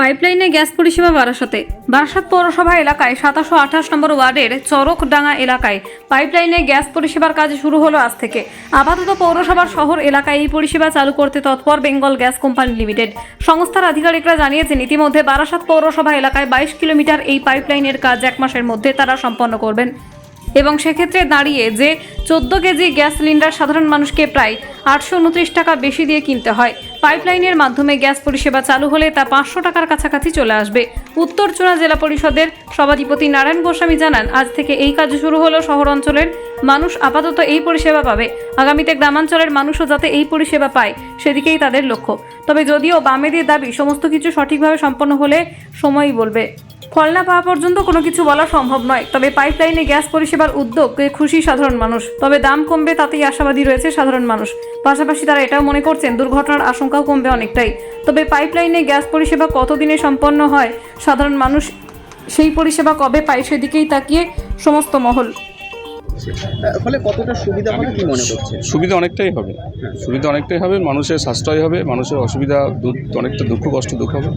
পাইপলাইনে gas পরিষেবা বারাসাতে বারাসাত পৌরসভা এলাকায় সাতাশো আঠাশ নম্বর ওয়ার্ডের চরকডাঙ্গা এলাকায় পাইপলাইনে গ্যাস পরিষেবার কাজ শুরু হলো আজ থেকে। আপাতত পৌরসভার শহর এলাকায় এই পরিষেবা চালু করতে তৎপর বেঙ্গল গ্যাস কোম্পানি লিমিটেড। সংস্থার আধিকারিকরা জানিয়েছেন, ইতিমধ্যে বারাসাত পৌরসভা এলাকায় বাইশ কিলোমিটার এই পাইপলাইনের কাজ এক মাসের মধ্যে তারা সম্পন্ন করবেন। এবং সেক্ষেত্রে দাঁড়িয়ে যে চোদ্দ কেজি গ্যাস সিলিন্ডার সাধারণ মানুষকে প্রায় আটশো উনত্রিশ টাকা বেশি দিয়ে কিনতে হয়। পাইপলাইনের মাধ্যমে গ্যাস পরিষেবা চালু হলে তা পাঁচশো টাকার কাছাকাছি চলে আসবে। উত্তর চুনা জেলা পরিষদের সভাধিপতি নারায়ণ গোস্বামী জানান, আজ থেকে এই কাজ শুরু হলো শহর অঞ্চলের মানুষ আপাতত এই পরিষেবা পাবে। আগামীতে গ্রামাঞ্চলের মানুষও যাতে এই পরিষেবা পায়, সেদিকেই তাদের লক্ষ্য। তবে যদিও বামেদের দাবি, সমস্ত কিছু সঠিকভাবে সম্পন্ন হলে সময়ই বলবে। ফল না পাওয়া পর্যন্ত কোনো কিছু বলা সম্ভব নয়। তবে পাইপলাইনে গ্যাস পরিষেবার উদ্যোগ খুশি সাধারণ মানুষ। তবে দাম কমবে, তাতেই আশাবাদী রয়েছে সাধারণ মানুষ। পাশাপাশি তারা এটাও মনে করছেন, দুর্ঘটনার আশঙ্কাও কমবে অনেকটাই। তবে পাইপলাইনে গ্যাস পরিষেবা কতদিনে সম্পন্ন হয়? সাধারণ মানুষ সেই পরিষেবা কবে পায় সেদিকেই তাকিয়ে সমস্ত মহল। ফলে কতটা সুবিধা হবে কি মনে করছেন? সুবিধা অনেকটাই হবে। সুবিধা অনেকটাই হবে মানুষের সাশ্রয় হবে মানুষের অসুবিধা অনেকটা দুঃখ কষ্ট দুঃখ হবে।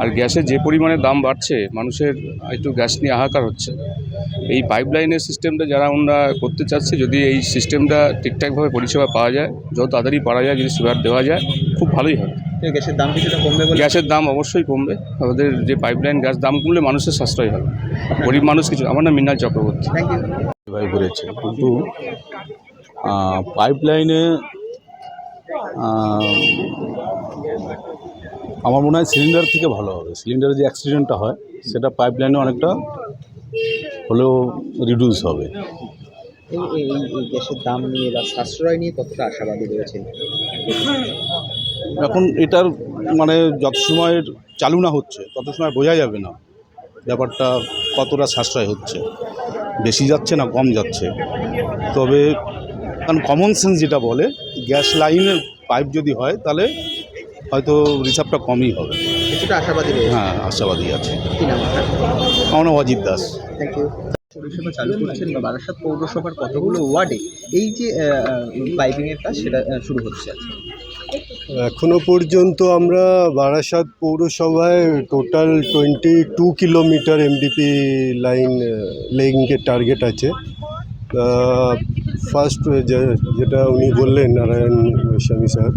আর গ্যাসের যে পরিমাণে দাম বাড়ছে মানুষের একটু গ্যাস নিয়ে হাহাকার হচ্ছে। এই পাইপলাইনের সিস্টেমটা যারা আমরা করতে চাচ্ছে যদি এই সিস্টেমটা ঠিকঠাকভাবে পরিষেবা পাওয়া যায় যত তাড়াতাড়ি পাওয়া যায় যদি সুগার দেওয়া যায় খুব ভালোই হবে। গ্যাসের দাম কিছুটা কমবে গ্যাসের দাম অবশ্যই কমবে। আমাদের যে পাইপলাইন গ্যাস দাম কমলে মানুষের সাশ্রয় হবে। গরিব মানুষ কিছু আমার নাম মৃণাল চক্রবর্তী। ভাই করেছে কিন্তু পাইপ লাইনে আমার মনে হয় সিলিন্ডার থেকে ভালো হবে। সিলিন্ডারে যে অ্যাক্সিডেন্টটা হয় সেটা পাইপ লাইনে অনেকটা হলেও রিডিউস হবে। এই গ্যাসের দাম নিয়ে বা সাশ্রয় নিয়ে কতটা আশাবাদী রয়েছেন এখন এটার মানে যত সময় চালু না হচ্ছে তত সময় বোঝা যাবে না ব্যাপারটা কতটা সাশ্রয় হচ্ছে। বেশি যাচ্ছে না কম যাচ্ছে। তবে কারণ কমন সেন্স যেটা বলে গ্যাস লাইনের পাইপ যদি হয় তাহলে হয়তো রিসার্ভটা কমই হবে। কিছুটা আশাবাদী হ্যাঁ আশাবাদী আছে। আমার নাম অজিত দাস। থ্যাংক ইউ পরিষেবা চালু করছেন বা বারাসাত পৌরসভার কতগুলো ওয়ার্ডে? এই যে পাইপিং এর কাজ সেটা শুরু হচ্ছে এখনও পর্যন্ত আমরা বারাসাত পৌরসভায় total twenty two kilometre MDP line লেগিংয়ের target আছে। ফার্স্ট যেটা উনি বললেন নারায়ণ গোস্বামী স্যার,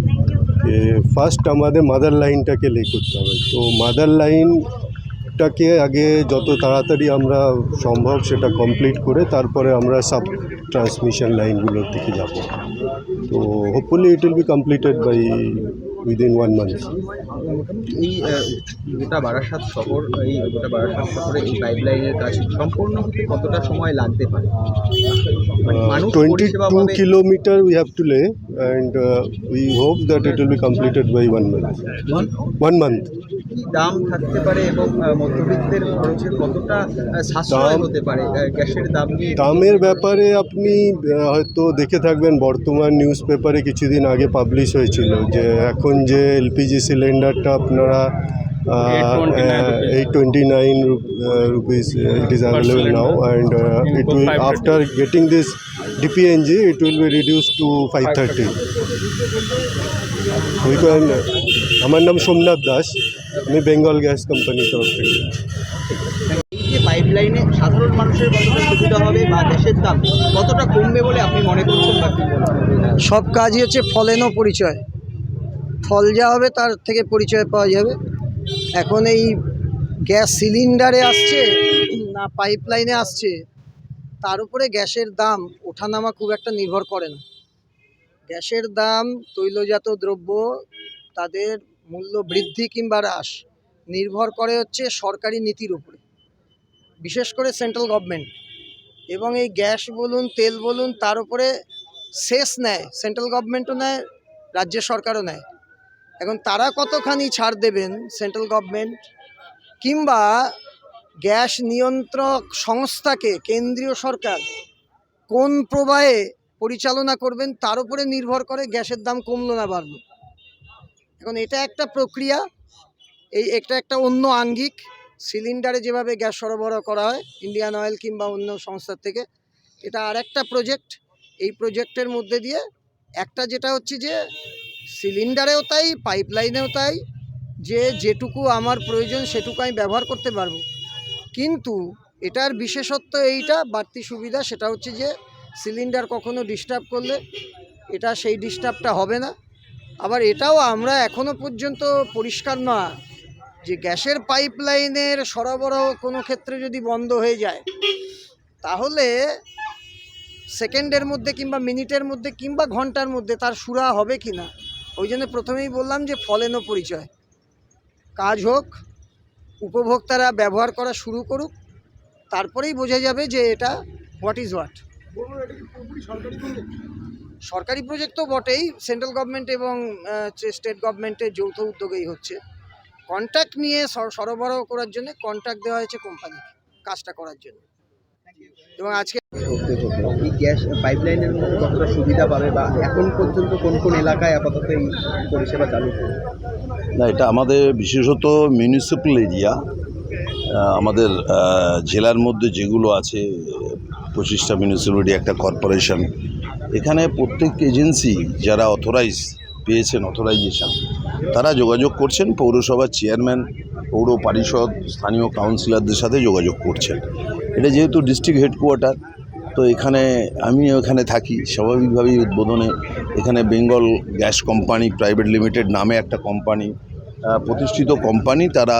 যে ফার্স্ট আমাদের মাদার লাইনটাকে লে করতে হবে। তো মাদার লাইনটাকে আগে যত তাড়াতাড়ি আমরা সম্ভব সেটা কমপ্লিট করে তারপরে আমরা সাব ট্রান্সমিশন লাইনগুলোর দিকে যাব। তো hopefully it will be completed by within one month এই গোটা বারাসাত শহর এই গোটা বারাসাত শহরে এই পাইপ লাইনের কাজ সম্পূর্ণ হতে কতটা সময় লাগতে পারে? Twenty two kilometre we have to lay and we hope that it will be completed by one month one month কি দাম থাকতে পারে এবং মধ্যবিত্তের খরচে কতটা সাশ্রয় হতে পারে গ্যাসের দাম দামের ব্যাপারে আপনি হয়তো দেখে থাকবেন বর্তমান নিউজ পেপারে কিছুদিন আগে পাবলিশ হয়েছিল যে এখন যে এলপিজি সিলিন্ডারটা আপনারা eight twenty nine rupees it is available now and it will after getting this DPNG it will be reduce to five thirty আমার নাম সোমনাথ দাস। আমি বেঙ্গল গ্যাস কোম্পানির তরফ থেকে। এই যে সাধারণ মানুষের কতটা সুবিধা হবে বা গ্যাসের দাম কতটা কমবে বলে আপনি মনে করছেন বা সব কাজই হচ্ছে ফলেনও পরিচয়। ফল যা হবে তার থেকে পরিচয় পাওয়া যাবে। এখন এই গ্যাস সিলিন্ডারে আসছে না পাইপ লাইনে আসছে তার উপরে গ্যাসের দাম ওঠানামা খুব একটা নির্ভর করে না। গ্যাসের দাম তৈলজাত দ্রব্য তাদের মূল্য বৃদ্ধি কিংবা হ্রাস নির্ভর করে হচ্ছে সরকারি নীতির উপরে। বিশেষ করে সেন্ট্রাল গভর্নমেন্ট এবং এই গ্যাস বলুন, তেল বলুন, তার উপরে শেষ নেয় সেন্ট্রাল গভর্নমেন্টও নেয়, রাজ্য সরকারও নেয়। এখন তারা কতখানি ছাড় দেবেন সেন্ট্রাল গভর্নমেন্ট কিংবা গ্যাস নিয়ন্ত্রক সংস্থাকে, কেন্দ্রীয় সরকার কোন প্রবাহে পরিচালনা করবেন, তার উপরে নির্ভর করে গ্যাসের দাম কমলো না, বাড়লো। এখন এটা একটা প্রক্রিয়া, এই এটা একটা অন্য আঙ্গিক, সিলিন্ডারে যেভাবে গ্যাস সরবরাহ করা হয়, ইন্ডিয়ান অয়েল কিংবা অন্য সংস্থার থেকে, এটা আর একটা প্রজেক্ট, এই প্রজেক্টের মধ্যে দিয়ে একটা যেটা হচ্ছে যে সিলিন্ডারেও তাই, পাইপলাইনেও তাই, যে যেটুকু আমার প্রয়োজন সেটুকু আমি ব্যবহার করতে পারব। কিন্তু এটার বিশেষত্ব এইটা, বাড়তি সুবিধা সেটা হচ্ছে যে সিলিন্ডার কখনো ডিস্টার্ব করলে, এটা সেই ডিস্টার্বটা হবে না। আবার এটাও আমরা এখনও পর্যন্ত পরিষ্কার না যে গ্যাসের পাইপলাইনের সরবরাহ কোনো ক্ষেত্রে যদি বন্ধ হয়ে যায়, তাহলে সেকেন্ডের মধ্যে কিংবা মিনিটের মধ্যে কিংবা ঘণ্টার মধ্যে তার সুরা হবে কি না? ওই জন্য প্রথমেই বললাম যে ফলেনো পরিচয়। কাজ হোক, উপভোক্তারা ব্যবহার করা শুরু করুক, তারপরেই বোঝা যাবে যে এটা হোয়াট ইজ হোয়াট সরকারি প্রজেক্ট তো বটেই সেন্ট্রাল গভর্নমেন্ট এবং স্টেট গভর্নমেন্টের যৌথ উদ্যোগেই হচ্ছে। কন্ট্যাক্ট নিয়ে সর- সরবরাহ করার জন্য কন্ট্যাক্ট দেওয়া হয়েছে কোম্পানি কাজটা করার জন্য। এবং আজকে এই গ্যাস পাইপলাইনের মধ্যে কতটা সুবিধা পাবে বা এখন পর্যন্ত কোন কোন এলাকায় আপাতত এই পরিষেবা চালু না এটা আমাদের বিশেষত মিউনিসিপ্যাল এরিয়া আমাদের জেলার মধ্যে যেগুলো আছে পঁচিশটা মিউনিসিপ্যালিটি একটা কর্পোরেশন এখানে প্রত্যেক এজেন্সি যারা অথরাইজ পেয়েছেন অথরাইজেশন তারা যোগাযোগ করছেন। পৌরসভার চেয়ারম্যান পৌর পরিষদ, স্থানীয় কাউন্সিলরদের সাথে যোগাযোগ করছেন। এটা যেহেতু ডিস্ট্রিক্ট হেডকোয়ার্টার তো এখানে আমি এখানে থাকি। স্বাভাবিকভাবেই উদ্বোধনে এখানে Bengal gas company private limited নামে একটা কোম্পানি প্রতিষ্ঠিত কোম্পানি তারা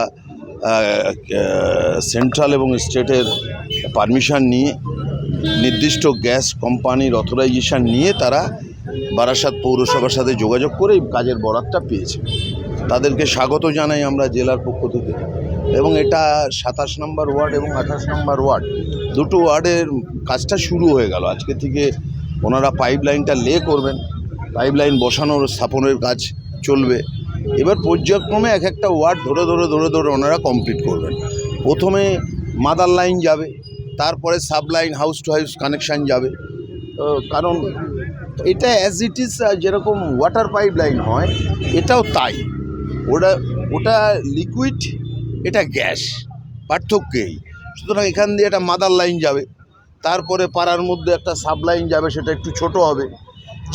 সেন্ট্রাল এবং স্টেটের পারমিশন নিয়ে নির্দিষ্ট গ্যাস কোম্পানির অথরাইজেশান নিয়ে তারা বারাসাত পৌরসভার সাথে যোগাযোগ করে এই কাজের বরাতটা পেয়েছে। তাদেরকে স্বাগত জানাই আমরা জেলার পক্ষ থেকে। এবং এটা সাতাশ নম্বর ওয়ার্ড এবং আঠাশ নম্বর ওয়ার্ড দুটো ওয়ার্ডের কাজটা শুরু হয়ে গেল। আজকে থেকে ওনারা পাইপ লাইনটা লে করবেন। পাইপ লাইন বসানোর স্থাপনের কাজ চলবে। এবার পর্যায়ক্রমে এক একটা ওয়ার্ড ধরে ধরে ধরে ধরে ওনারা কমপ্লিট করবেন। প্রথমে মাদার লাইন যাবে, তারপরে sub line house to house connection যাবে কারণ এটা অ্যাজ ইট ইজ যেরকম ওয়াটার পাইপ লাইন হয়, এটাও তাই। ওটা ওটা লিকুইড এটা গ্যাস পার্থক্যেই সুতরাং এখান দিয়ে একটা মাদার লাইন যাবে, তারপরে পাড়ার মধ্যে একটা সাব লাইন যাবে, সেটা একটু ছোট হবে।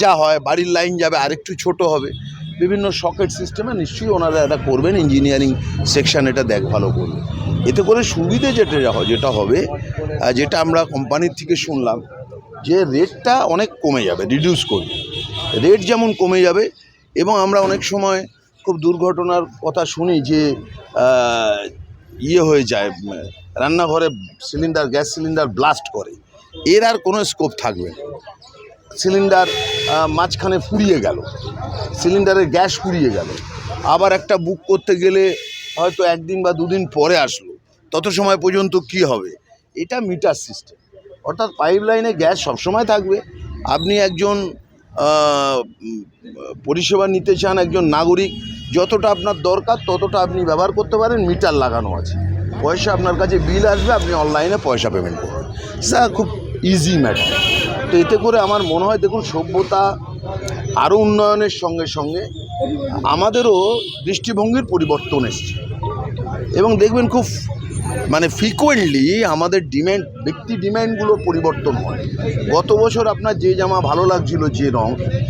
যা হয়, বাড়ির লাইন যাবে, আরেকটু ছোট হবে। বিভিন্ন সকেট সিস্টেমে নিশ্চয়ই ওনারা এটা করবেন ইঞ্জিনিয়ারিং সেকশন এটা দেখভালও করবে। এতে করে সুবিধে যেটা যেটা হবে যেটা আমরা কোম্পানির থেকে শুনলাম, যে রেটটা অনেক কমে যাবে রিডিউস করবে। রেট যেমন কমে যাবে, এবং আমরা অনেক সময় খুব দুর্ঘটনার কথা শুনি যে ইয়ে হয়ে যায়, রান্নাঘরে সিলিন্ডার গ্যাস সিলিন্ডার ব্লাস্ট করে। এর আর কোনো স্কোপ থাকবে না। সিলিন্ডার মাঝখানে ফুরিয়ে গেল। সিলিন্ডারের গ্যাস ফুরিয়ে গেল। আবার একটা বুক করতে গেলে হয়তো একদিন বা দুদিন পরে আসলো। তত সময় পর্যন্ত কি হবে? এটা মিটার সিস্টেম অর্থাৎ পাইপ লাইনে গ্যাস সবসময় থাকবে। আপনি একজন পরিষেবা নিতে চান, একজন নাগরিক, যতটা আপনার দরকার ততটা আপনি ব্যবহার করতে পারেন মিটার লাগানো আছে। পয়সা আপনার কাছে বিল আসবে, আপনি অনলাইনে পয়সা পেমেন্ট করবেন। স্যার খুব ইজি ম্যাটার তো এতে করে আমার মনে হয় দেখুন, সভ্যতা আরও উন্নয়নের সঙ্গে সঙ্গে আমাদেরও দৃষ্টিভঙ্গির পরিবর্তন এসছে। এবং দেখবেন খুব মানে ফ্রিকোয়েন্টলি আমাদের ডিম্যান্ড ব্যক্তি ডিম্যান্ডগুলোর পরিবর্তন হয়। গত বছর আপনার যে জামা ভালো লাগছিল, যে রং,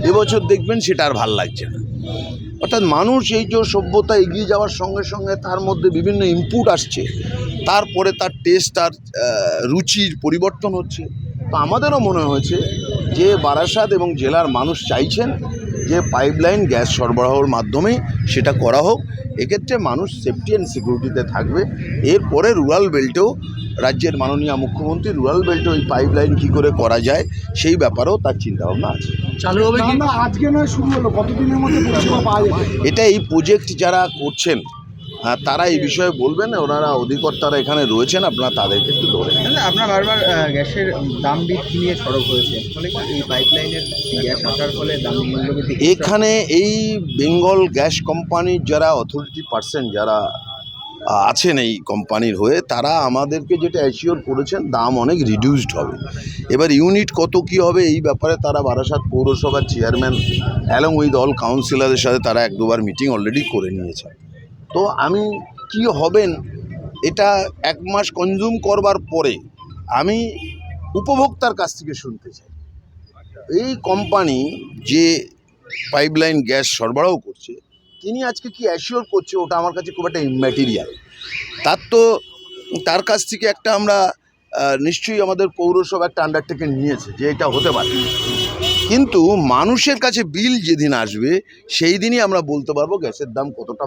এবছর দেখবেন সেটা আর ভালো লাগছে না। অর্থাৎ মানুষ এই যে সভ্যতা এগিয়ে যাওয়ার সঙ্গে সঙ্গে তার মধ্যে বিভিন্ন ইনপুট আসছে। তারপরে তার টেস্ট আর রুচির পরিবর্তন হচ্ছে। তো আমাদেরও মনে হয়েছে যে বারাসাত এবং জেলার মানুষ চাইছেন যে পাইপলাইন গ্যাস সরবরাহর মাধ্যমে সেটা করা হোক। এক্ষেত্রে মানুষ সেফটি অ্যান্ড সিকিউরিটিতে থাকবে। এরপরে রুরাল বেল্টেও রাজ্যের মাননীয় মুখ্যমন্ত্রী রুরাল বেল্টে ওই পাইপলাইন কী করে করা যায় সেই ব্যাপারেও তার চিন্তাভাবনা আছে। চালু হবে কি? আজকে নয় শুরু হলো। কতদিনের মধ্যে পরিষেবা পাওয়া যাবে? এটা এই প্রজেক্ট যারা করছেন হ্যাঁ, তারা এই বিষয়ে বলবেন ওনারা অধিকর্তারা এখানে রয়েছেন আপনারা তাদেরকে একটু ধরে আপনার বারবার গ্যাসের দাম বৃদ্ধি নিয়ে সরব হয়েছে এই পাইপলাইনের গ্যাস আসার ফলে দাম এখানে এই বেঙ্গল গ্যাস কোম্পানির যারা অথরিটি পার্সন যারা আছেন এই কোম্পানির হয়ে তারা আমাদেরকে যেটা অ্যাসিওর করেছেন দাম অনেক রিডিউসড হবে। এবার ইউনিট কত কি হবে এই ব্যাপারে তারা বারাসাত পৌরসভার চেয়ারম্যান অ্যালং উইথ অল কাউন্সিলরের সাথে তারা এক দুবার মিটিং অলরেডি করে নিয়েছে তো আমি কি হবেন, এটা এক মাস কনজিউম করবার পরে আমি উপভোক্তার কাছ থেকে শুনতে চাই। এই কোম্পানি যে পাইপলাইন গ্যাস সরবরাহ করছে, তিনি আজকে কি অ্যাসিওর করছে, ওটা আমার কাছে খুব একটা ইম্যাটেরিয়াল তার তো, তার কাছ থেকে একটা আমরা নিশ্চয়ই আমাদের পৌরসভা একটা আন্ডারটেকিং নিয়েছে যে এটা হতে পারে। কিন্তু মানুষের কাছে বিল যেদিন আসবে, সেই দিনই আমরা বলতে পারব গ্যাসের দাম কতটা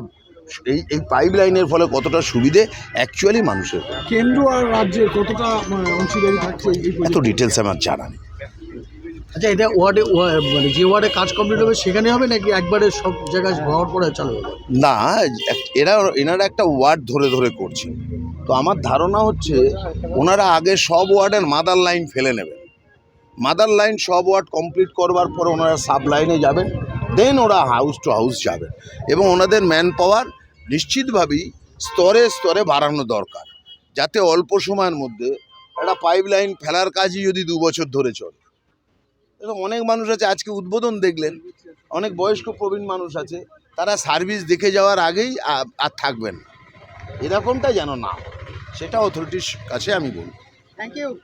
এই এই পাইপ লাইনের ফলে কতটা সুবিধে অ্যাকচুয়ালি মানুষের? কেন্দ্র আর রাজ্যের কতটা মানে, অংশীদারি থাকছে এত ডিটেলস আমার জানা নেই। আচ্ছা এটা ওয়ার্ডে ওয়া- মানে যে ওয়ার্ডে কাজ কমপ্লিট হবে সেখানে হবে নাকি একবারে সব জায়গায় হওয়ার পরে চালু হবে? না এরা এনারা একটা ওয়ার্ড ধরে ধরে করছে। তো আমার ধারণা হচ্ছে ওনারা আগে সব ওয়ার্ডের মাদার লাইন ফেলে নেবেন মাদার লাইন সব ওয়ার্ড কমপ্লিট করবার পর ওনারা সাব লাইনে যাবেন দেন ওরা হাউস টু হাউস যাবেন এবং ওনাদের ম্যান পাওয়ার নিশ্চিতভাবেই স্তরে স্তরে বাড়ানো দরকার। যাতে অল্প সময়ের মধ্যে একটা পাইপ লাইন ফেলার কাজই যদি দু বছর ধরে চলে। এবং অনেক মানুষ আছে, আজকে উদ্বোধন দেখলেন। অনেক বয়স্ক প্রবীণ মানুষ আছে। তারা সার্ভিস দেখে যাওয়ার আগেই আর থাকবেন। এরকমটা যেন না সেটা অথরিটির কাছে আমি বলব। Thank you